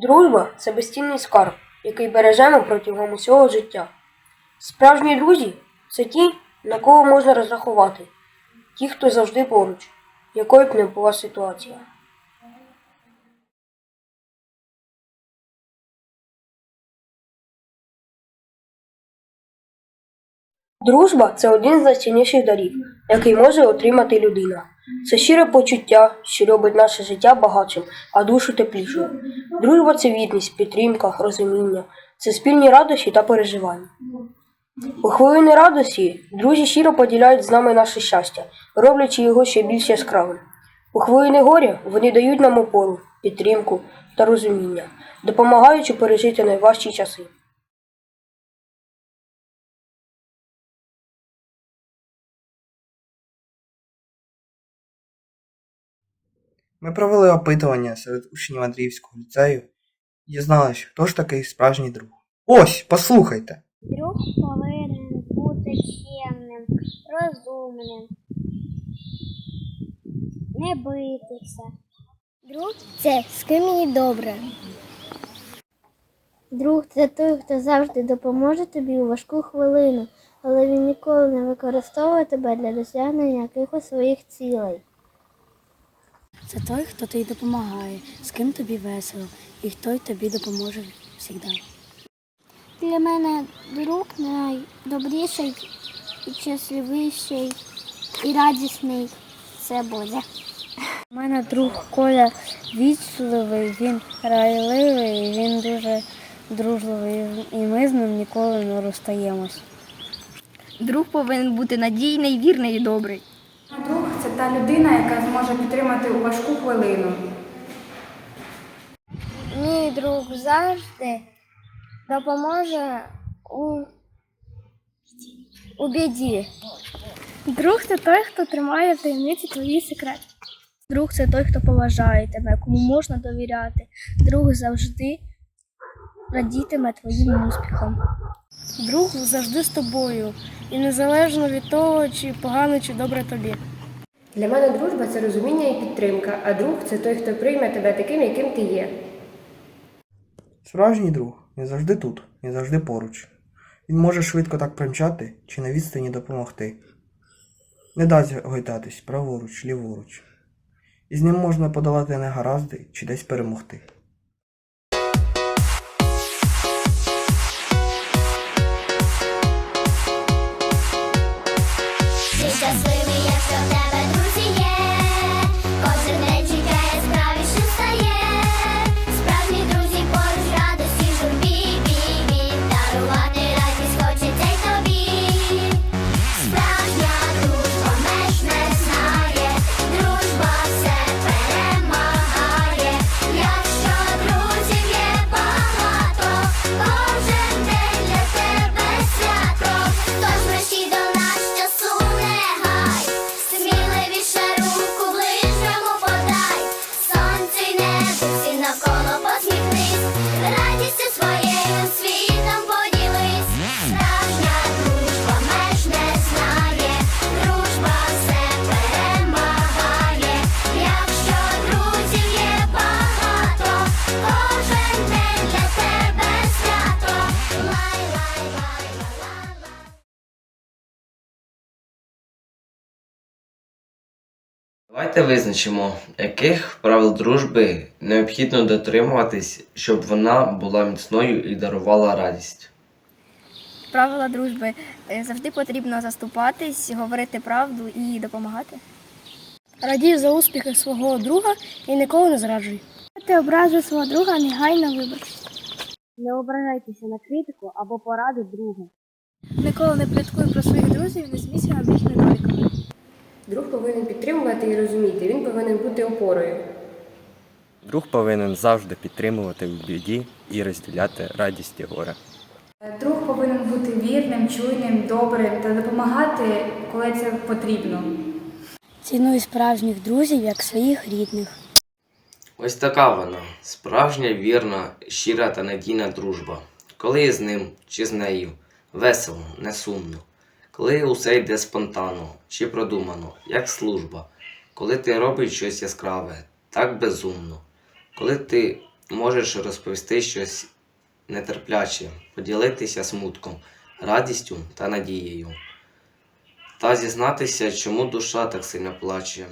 Дружба це безцінний скарб, який бережемо протягом усього життя. Справжні друзі це ті, на кого можна розрахувати, ті, хто завжди поруч, якою б не була ситуація. Дружба це один з найцінніших дарів, який може отримати людина. Це щире почуття, що робить наше життя багатшим, а душу теплішою. Дружба це вірність, підтримка, розуміння, це спільні радощі та переживання. У хвилини радості друзі щиро поділяють з нами наше щастя, роблячи його ще більш яскравим. У хвилини горя вони дають нам опору, підтримку та розуміння, допомагаючи пережити найважчі часи. Ми провели опитування серед учнів Андріївського ліцею і дізналися, хто ж такий справжній друг. Ось, послухайте. Друг повинен бути чемним, розумним, не битися. Друг це з ким їй добре. Друг це той, хто завжди допоможе тобі у важку хвилину, але він ніколи не використовує тебе для досягнення якихось своїх цілей. Це той, хто тобі допомагає, з ким тобі весело, і хто тобі допоможе завжди. Для мене друг найдобріший і щасливіший і радісний це буде. У мене друг Коля вічливий, він райливий, він дуже дружливий, і ми з ним ніколи не розстаємось. Друг повинен бути надійний, вірний і добрий. Та людина, яка зможе підтримати у важку хвилину. Мій друг завжди допоможе у, у біді. Друг це той, хто тримає в таємниці твої секрети. Друг це той, хто поважає тебе, кому можна довіряти. Друг завжди радітиме твоїм успіхам. Друг завжди з тобою, і незалежно від того, чи погано, чи добре тобі. Для мене дружба це розуміння і підтримка, а друг це той, хто прийме тебе таким, яким ти є. Справжній друг він завжди тут, він завжди поруч. Він може швидко так примчати чи на відстані допомогти. Не дасть гойдатись праворуч, ліворуч. І з ним можна подолати негаразди чи десь перемогти. Давайте визначимо, яких правил дружби необхідно дотримуватись, щоб вона була міцною і дарувала радість. Правила дружби Е, завжди потрібно заступатись, говорити правду і допомагати. Радій за успіхи свого друга і ніколи не зраджуй. Ти образив свого друга, негайно вибач. Не ображайтеся на критику або поради друга. Ніколи не пліткуй про своїх друзів не смійся над їх недоліками. Друг повинен підтримувати і розуміти, він повинен бути опорою. Друг повинен завжди підтримувати в біді і розділяти радість і горе. Друг повинен бути вірним, чуйним, добрим та допомагати, коли це потрібно. Цінуй справжніх друзів як своїх рідних. Ось така вона справжня, вірна, щира та надійна дружба. Коли з ним чи з нею весело, не сумно, коли усе йде спонтанно чи продумано, як служба, коли ти робиш щось яскраве, так безумно, коли ти можеш розповісти щось нетерпляче, поділитися смутком, радістю та надією, та зізнатися, чому душа так сильно плаче.